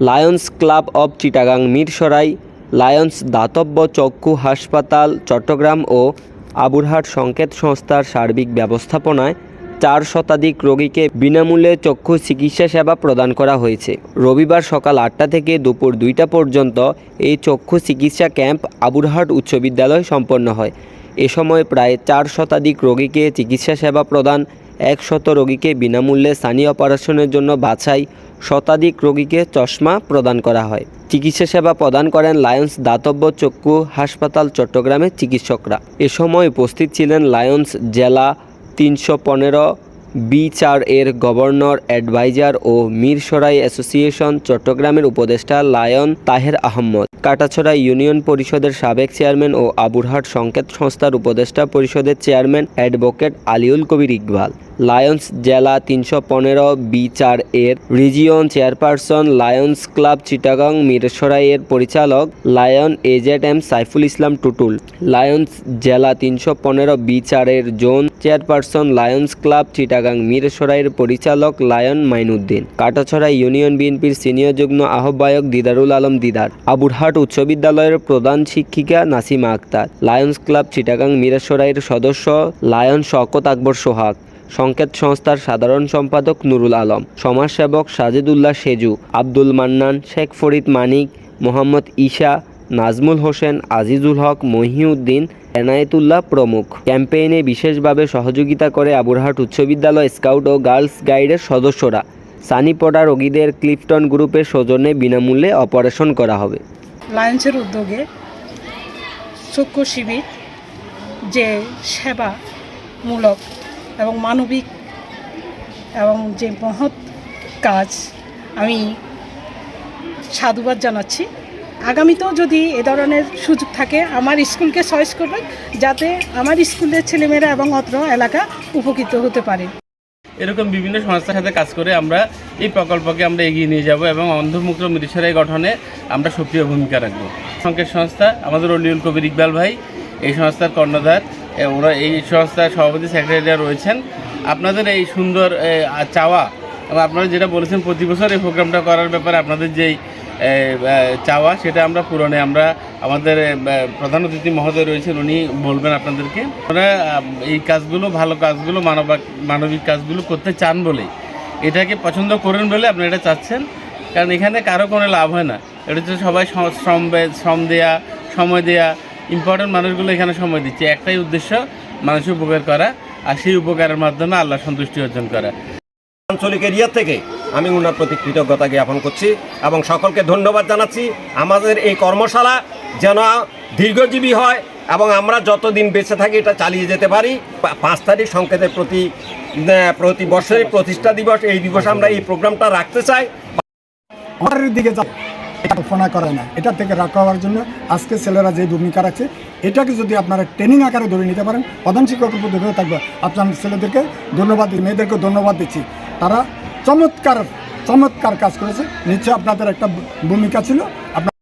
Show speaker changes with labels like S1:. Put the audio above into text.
S1: Lions Club of Chittagong Mirsarai, Lions দাতব্য চক্ষু হাসপাতাল, চট্টগ্রাম ও আবুরহাট সংকেত সংস্থার সার্বিক ব্যবস্থাপনায় চার শতাধিক রোগীকে বিনামূল্যে চক্ষু চিকিৎসা সেবা প্রদান করা হয়েছে। রবিবার সকাল আটটা থেকে দুপুর দুইটা পর্যন্ত এই চক্ষু চিকিৎসা ক্যাম্প আবুরহাট উচ্চ বিদ্যালয় সম্পন্ন হয়। এ সময় প্রায় চার শতাধিক রোগীকে চিকিৎসা সেবা প্রদান একশত রোগীকে বিনামূল্যে সানি অপারেশনের জন্য বাছাই শতাধিক রোগীকে চশমা প্রদান করা হয়। চিকিৎসা সেবা প্রদান করেন লায়ন্স দাতব্য চক্ষু হাসপাতাল চট্টগ্রামের চিকিৎসকরা। এ সময় উপস্থিত ছিলেন লায়ন্স জেলা তিনশো পনেরো, বি চার এর গভর্নর, অ্যাডভাইজার ও মিরসরাই অ্যাসোসিয়েশন চট্টগ্রামের উপদেষ্টা লায়ন তাহের আহমদ কাটাছড়া ইউনিয়ন পরিষদের সাবেক চেয়ারম্যান ও আবুরহাট সংকেত সংস্থার উপদেষ্টা পরিষদের chairman advocate Aliul Kabir Iqbal. Lions জেলা তিনশো পনেরো বি চার এর region chairperson Lions Club Chittagong Mirsarai এর পরিচালক lion AZ M Saiful Islam Tutul. Lions জেলা তিনশো পনেরো বি চারের zone chairperson Lions Club Chittagong মিরসরাইয়ের পরিচালক লায়ন মাইনুদ্দিন। কাটাছড়া ইউনিয়ন বিএনপির সিনিয়র যুগ্ম আহ্বায়ক দিদারুল আলম দিদার। আবুরহাট উচ্চ বিদ্যালয়ের প্রধান শিক্ষিকা নাসিমা আক্তার, লায়ন্স ক্লাব চিটাগাং মিরসরাইয়ের সদস্য লায়ন শওকত আকবর সোহাগ, সংকেত সংস্থার সাধারণ সম্পাদক নুরুল আলম, সমাজসেবক সাজেদুল্লাহ সেজু, আব্দুল মান্নান, শেখ ফরিদ মানিক, মোহাম্মদ ঈশা, নাজমুল হোসেন, আজিজুল হক, মহিউদ্দিন, এনায়েতুল্লাহ প্রমুখ। ক্যাম্পেইনে বিশেষভাবে সহযোগিতা করে আবুরহাট উচ্চ বিদ্যালয় স্কাউট ও গার্লস গাইডের সদস্যরা সানিপডা রোগীদের ক্লিফটন গ্রুপের সৌজন্যে বিনামূল্যে অপারেশন করা হবে।
S2: লায়ন্সের উদ্যোগে চক্ষু শিবির যে সেবামূলক এবং মানবিক এবং যে মহৎ কাজ, আমি সাধুবাদ জানাচ্ছি। আগামীতেও যদি এ ধরনের সুযোগ থাকে, আমার স্কুলকে চয়েস করবেন, যাতে আমার স্কুলের ছেলেমেয়েরা এবং অত্র এলাকা উপকৃত হতে পারে।
S3: এরকম বিভিন্ন সংস্থার সাথে কাজ করে আমরা এই প্রকল্পকে আমরা এগিয়ে নিয়ে যাব এবং অন্ধমুক্ত মিরিশরাই গঠনে আমরা সক্রিয় ভূমিকা রাখব। সংকেত সংস্থা, আমাদের অলিউল কবির ইকবাল ভাই, এই সংস্থার কর্ণধার ওরা এই সংস্থার সভাপতি সেক্রেটারিরা রয়েছেন। আপনাদের এই সুন্দর চাওয়া, এবং আপনারা যেটা বলেছেন, প্রতি বছর এই প্রোগ্রামটা করার ব্যাপারে আপনাদের যেই চাওয়া, সেটা আমরা পূরণে, আমরা আমাদের প্রধান অতিথি মহোদয় রয়েছেন, উনি বলবেন আপনাদেরকে। আমরা এই কাজগুলো, ভালো কাজগুলো মানবিক মানবিক কাজগুলো করতে চান বলেই। এটাকে পছন্দ করেন বলে আপনি এটা চাচ্ছেন, কারণ এখানে কারও কোনো লাভ হয় না। এটা হচ্ছে সবাই শ্রম শ্রম দেয়া, সময় দেয়া ইম্পর্টেন্ট মানুষগুলো এখানে সময় দিচ্ছে। একটাই উদ্দেশ্য, মানুষের উপকার করা, আর সেই উপকারের মাধ্যমে আল্লাহ সন্তুষ্টি অর্জন করা।
S4: আঞ্চলিক এরিয়া থেকে আমি ওনার প্রতি কৃতজ্ঞতা জ্ঞাপন করছি এবং সকলকে ধন্যবাদ জানাচ্ছি। আমাদের এই কর্মশালা যেন দীর্ঘজীবী হয় এবং আমরা যতদিন বেঁচে থাকি এটা চালিয়ে যেতে পারি। পাঁচ তারিখ সংকেতের প্রতি প্রতি বছরের প্রতিষ্ঠা দিবস, এই দিবস আমরা এই প্রোগ্রামটা রাখতে চাই।
S5: দিকে যা, এটা কল্পনা করে না। এটা থেকে রক্ষা হওয়ার জন্য আজকে ছেলেরা যে ভূমিকা রাখছে, এটাকে যদি আপনারা ট্রেনিং আকারে ধরে নিতে পারেন, প্রধান শিক্ষকের প্রতি থাকবে। আপনার ছেলেদেরকে ধন্যবাদ মেয়েদেরকে ধন্যবাদ দিচ্ছি। তারা চমৎকার চমৎকার কাজ করেছে। নিশ্চয় আপনাদের একটা ভূমিকা ছিল। আপনার